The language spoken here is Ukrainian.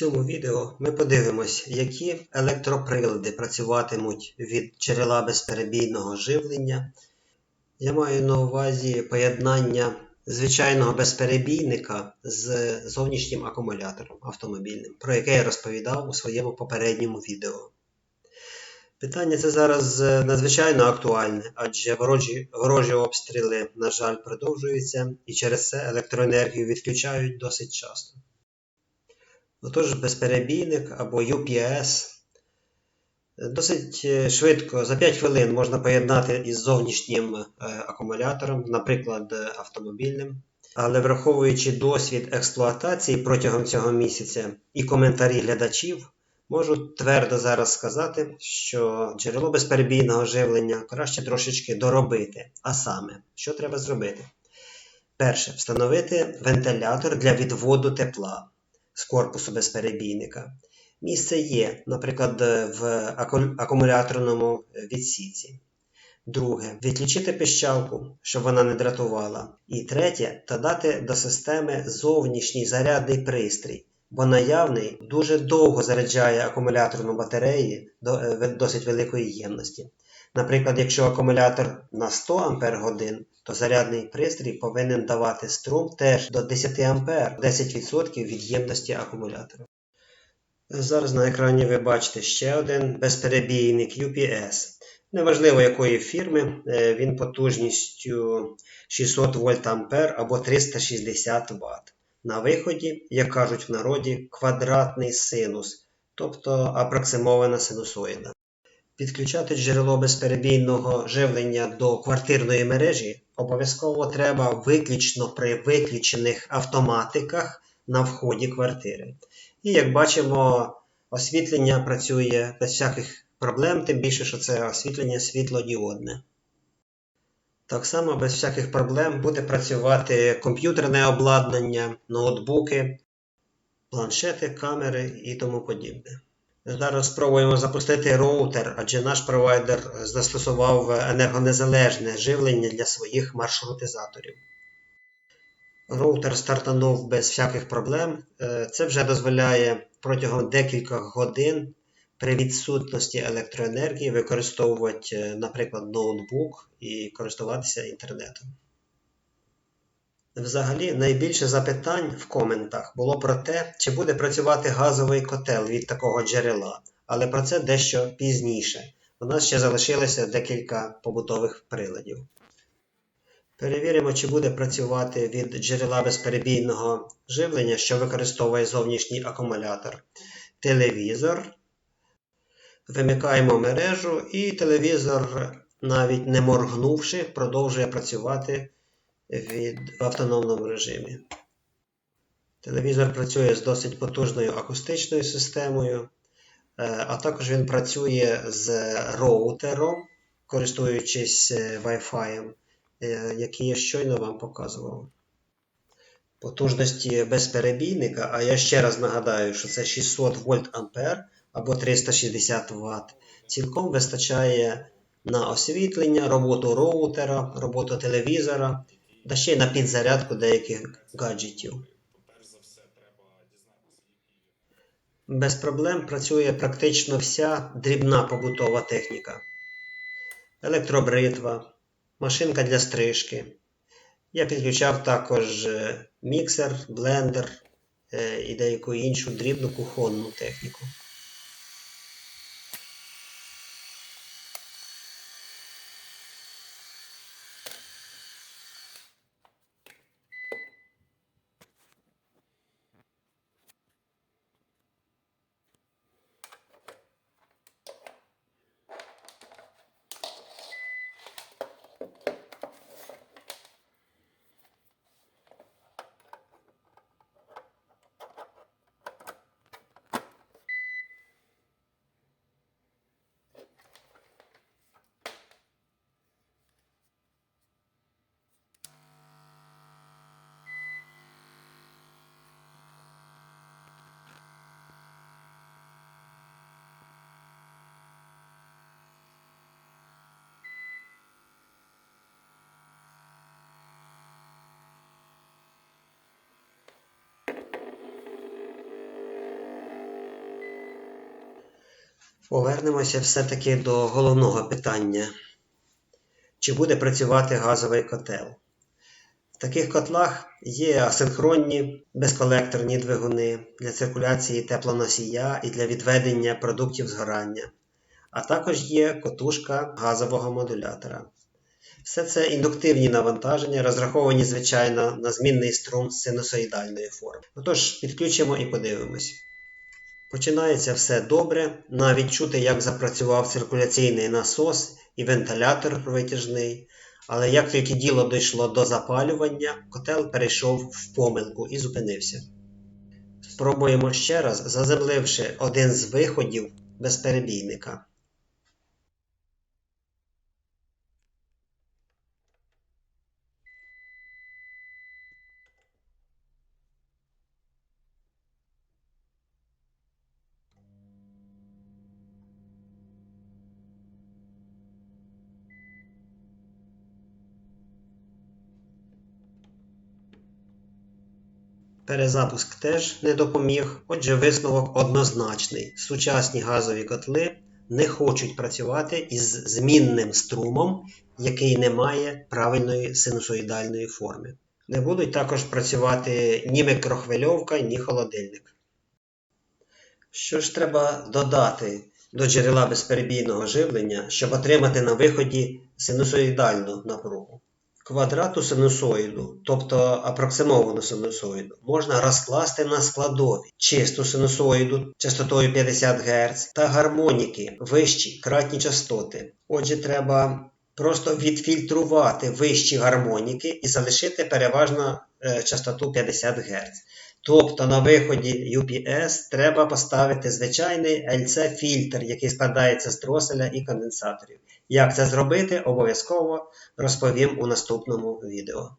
цьому відео ми подивимось, які електроприлади працюватимуть від джерела безперебійного живлення. Я маю на увазі поєднання звичайного безперебійника з зовнішнім акумулятором автомобільним, про яке я розповідав у своєму попередньому відео. Питання це зараз е, надзвичайно актуальне, адже ворожі, ворожі обстріли, на жаль, продовжуються і через це електроенергію відключають досить часто. Отож, безперебійник або UPS досить е, швидко, за 5 хвилин можна поєднати із зовнішнім е, акумулятором, наприклад, е, автомобільним. Але враховуючи досвід експлуатації протягом цього місяця і коментарі глядачів, можу твердо зараз сказати, що джерело безперебійного живлення краще трошечки доробити. А саме, що треба зробити? Перше, встановити вентилятор для відводу тепла з корпусу безперебійника. Місце є, наприклад, в акумуляторному відсіці. Друге, відключити пищалку, щоб вона не дратувала. І третє, додати до системи зовнішній зарядний пристрій, бо наявний дуже довго заряджає акумуляторну батареї до е, досить великої ємності. Наприклад, якщо акумулятор на 100 Ах, то зарядний пристрій повинен давати струм теж до 10 А, 10% від ємності акумулятора. Зараз на екрані ви бачите ще один безперебійник UPS. Неважливо якої фірми, е, він потужністю 600 вольт ампер або 360 Вт. На виході, як кажуть в народі, квадратний синус, тобто апроксимована синусоїда. Підключати джерело безперебійного живлення до квартирної мережі обов'язково треба виключно при виключених автоматиках на вході квартири. І як бачимо, освітлення працює без всяких проблем, тим більше, що це освітлення світлодіодне. Так само без всяких проблем буде працювати комп'ютерне обладнання, ноутбуки, планшети, камери і тому подібне. Зараз спробуємо запустити роутер, адже наш провайдер застосував енергонезалежне живлення для своїх маршрутизаторів. Роутер стартанув без всяких проблем. Е, це вже дозволяє протягом декількох годин при відсутності електроенергії використовувати, е, наприклад, ноутбук і користуватися інтернетом. Взагалі, найбільше запитань в коментах було про те, чи буде працювати газовий котел від такого джерела, але про це дещо пізніше. У нас ще залишилося декілька побутових приладів. Перевіримо, чи буде працювати від джерела безперебійного живлення, що використовує зовнішній акумулятор. Телевізор. Вимикаємо мережу, і телевізор, навіть не моргнувши, продовжує працювати від, в автономному режимі. Телевізор працює з досить потужною акустичною системою, е, а також він працює з роутером, користуючись е, Wi-Fi, е, який я щойно вам показував. Потужності безперебійника, а я ще раз нагадаю, що це 600 вольт ампер або 360 Вт, цілком вистачає на освітлення, роботу роутера, роботу телевізора та ще й на підзарядку деяких гаджетів. Без проблем працює практично вся дрібна побутова техніка. Електробритва, машинка для стрижки. Я підключав також е, міксер, блендер е, і деяку іншу дрібну кухонну техніку. Повернемося все-таки до головного питання. Чи буде працювати газовий котел? В таких котлах є асинхронні безколекторні двигуни для циркуляції теплоносія і для відведення продуктів згорання, а також є котушка газового модулятора. Все це індуктивні навантаження, розраховані, звичайно, на змінний струм синусоїдальної форми. Отож, підключимо і подивимось. Починається все добре, навіть чути, як запрацював циркуляційний насос і вентилятор витяжний. Але як тільки діло дійшло до запалювання, котел перейшов в помилку і зупинився. Спробуємо ще раз, заземливши один з виходів безперебійника. Перезапуск теж не допоміг, отже, висновок однозначний. Сучасні газові котли не хочуть працювати із змінним струмом, який не має правильної синусоїдальної форми. Не будуть також працювати ні мікрохвильовка, ні холодильник. Що ж треба додати до джерела безперебійного живлення, щоб отримати на виході синусоїдальну напругу? Квадрату синусоїду, тобто апроксимовану синусоїду, можна розкласти на складові чисту синусоїду частотою 50 Гц та гармоніки вищі кратні частоти. Отже, треба просто відфільтрувати вищі гармоніки і залишити переважно е, частоту 50 Гц. Тобто на виході UPS треба поставити звичайний LC-фільтр, який складається з дроселя і конденсаторів. Як це зробити, обов'язково розповім у наступному відео.